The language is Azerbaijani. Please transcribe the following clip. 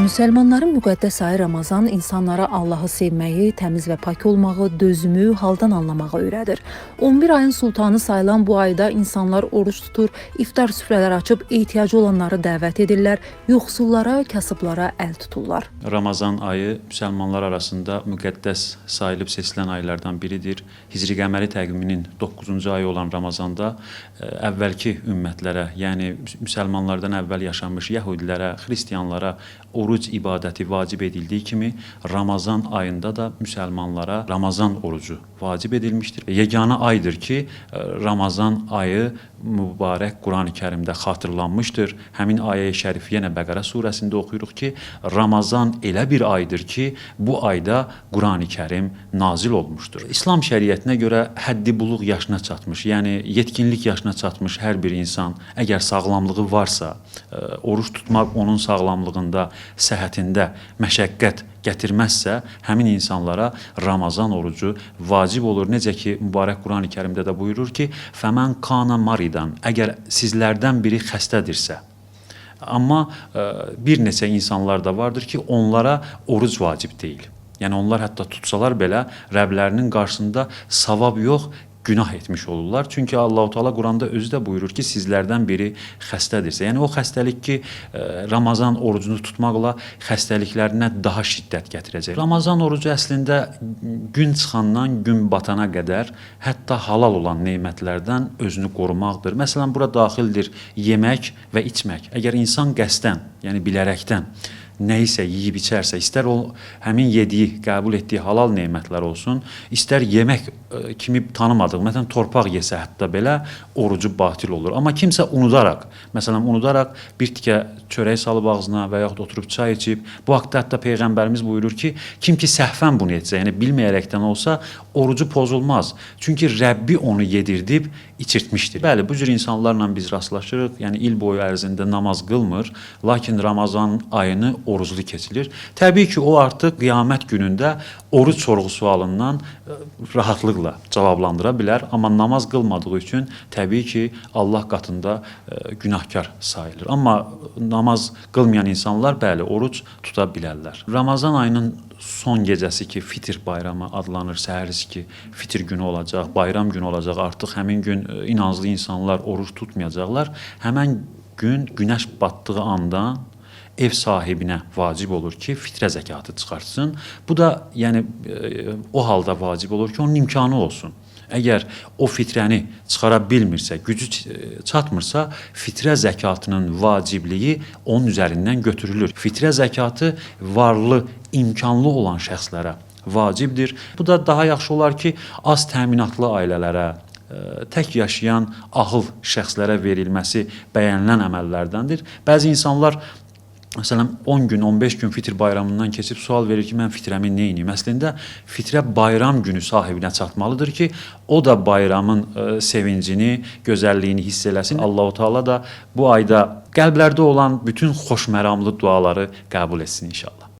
Müsəlmanların müqəddəs ayı Ramazan insanlara Allahı sevməyi, təmiz və pak olmağı, dözümü, haldan anlamağı öyrədir. 11 ayın sultanı sayılan bu ayda insanlar oruç tutur, iftar süfrələr açıb ehtiyacı olanları dəvət edirlər, yoxsullara, kasıblara əl tuturlar. Ramazan ayı müsəlmanlar arasında müqəddəs sayılıb seçilən aylardan biridir. Hicri qəməri təqviminin 9-cu ayı olan Ramazanda ə, əvvəlki ümmətlərə, yəni müsəlmanlardan əvvəl yaşamış yəhudilərə, xristianlara oruc ibadəti vacib edildiyi kimi Ramazan ayında da müsəlmanlara Ramazan orucu vacib edilmişdir. Yeganə aydır ki, ə, Ramazan ayı mübarək Qurani-Kərimdə xatırlanmışdır. Həmin ayə-i şərif yenə Bəqərə surəsində oxuyuruq ki, Ramazan elə bir aydır ki, bu ayda Qurani-Kərim nazil olmuşdur. İslam şəriətinə görə həddi buluq yaşına çatmış, yəni yetkinlik yaşına çatmış hər bir insan əgər sağlamlığı varsa, ə, oruç tutmaq onun sağlamlığında, səhhətində məşəqqət gətirməzsə, həmin insanlara Ramazan orucu vacib olur. Necə ki, mübarək Qurani-Kərimdə də buyurur ki, "Fəmən kana maridan" əgər sizlərdən biri xəstədirsə, amma ə, bir neçə insanlar da vardır ki, onlara oruc vacib deyil. Yəni onlar hətta tutsalar belə Rəblərinin qarşısında savab yox, günah etmiş olurlar. Çünki Allahu Teala Quranda özü də buyurur ki, sizlərdən biri xəstədirsə, yəni o xəstəlik ki, ə, Ramazan orucunu tutmaqla xəstəliklərinə daha şiddət gətirəcək. Ramazan orucu əslində gün çıxandan gün batana qədər hətta halal olan nemətlərdən özünü qorumaqdır. Məsələn, bura daxildir yemək və içmək. Əgər insan qəsdən, yəni bilərəkdən nə isə yeyib içərsə, istər o həmin yediyi, qəbul etdiyi halal nemətlər olsun, istər yemək ə, kimi tanımadığı, məsələn, torpaq yesə hətta belə orucu batil olur. Amma kimsə unudaraq, məsələn, unudaraq bir tikə çörək salıb ağzına və yaxud çay içib, bu haqqda hətta peyğəmbərimiz buyurur ki, kim ki səhvən bunu etsə, yəni bilməyərəkdən olsa, orucu pozulmaz. Çünki Rəbbi onu yedirdib içirtmişdir. Bəli, bu cür insanlarla biz rastlaşırıq. Yəni il boyu ərzində namaz qılmır, lakin Ramazan ayını oruclu keçirir. Təbii ki, o artıq qiyamət günündə oruc sorğu-sualından ə, rahatlıqla cavablandıra bilər, amma namaz qılmadığı üçün təbii ki, Allah qatında ə, günahkar sayılır. Amma namaz qılmayan insanlar bəli, oruc tuta bilərlər. Ramazan ayının son gecəsi ki, Fitr bayramı adlanır, səhərisi ki, Fitr günü olacaq, bayram günü olacaq. Artıq həmin gün ə, inanclı insanlar oruc tutmayacaqlar. Həmin gün günəş batdığı andan ev sahibinə vacib olur ki, fitrə zəkatı çıxartsın. Bu da yəni e, o halda vacib olur ki, onun imkanı olsun. Əgər o fitrəni çıxara bilmirsə, gücü e, çatmırsa, fitrə zəkatının vacibliyi onun üzərindən götürülür. Fitrə zəkatı varlı, imkanlı olan şəxslərə vacibdir. Bu da daha yaxşı olar ki, az təminatlı ailələrə, ə, tək yaşayan ahıl şəxslərə verilməsi bəyənilən əməllərdəndir. Bəzi insanlar Məsələn 10 gün, 15 gün fitr bayramından keçib sual verir ki, mən fitrəmi nə? Əslində fitrə bayram günü sahibinə çatmalıdır ki, o da bayramın ə, sevincini, gözəlliyini hiss eləsin. Allahu Teala da bu ayda qəlblərdə olan bütün xoşməramlı duaları qəbul etsin inşallah.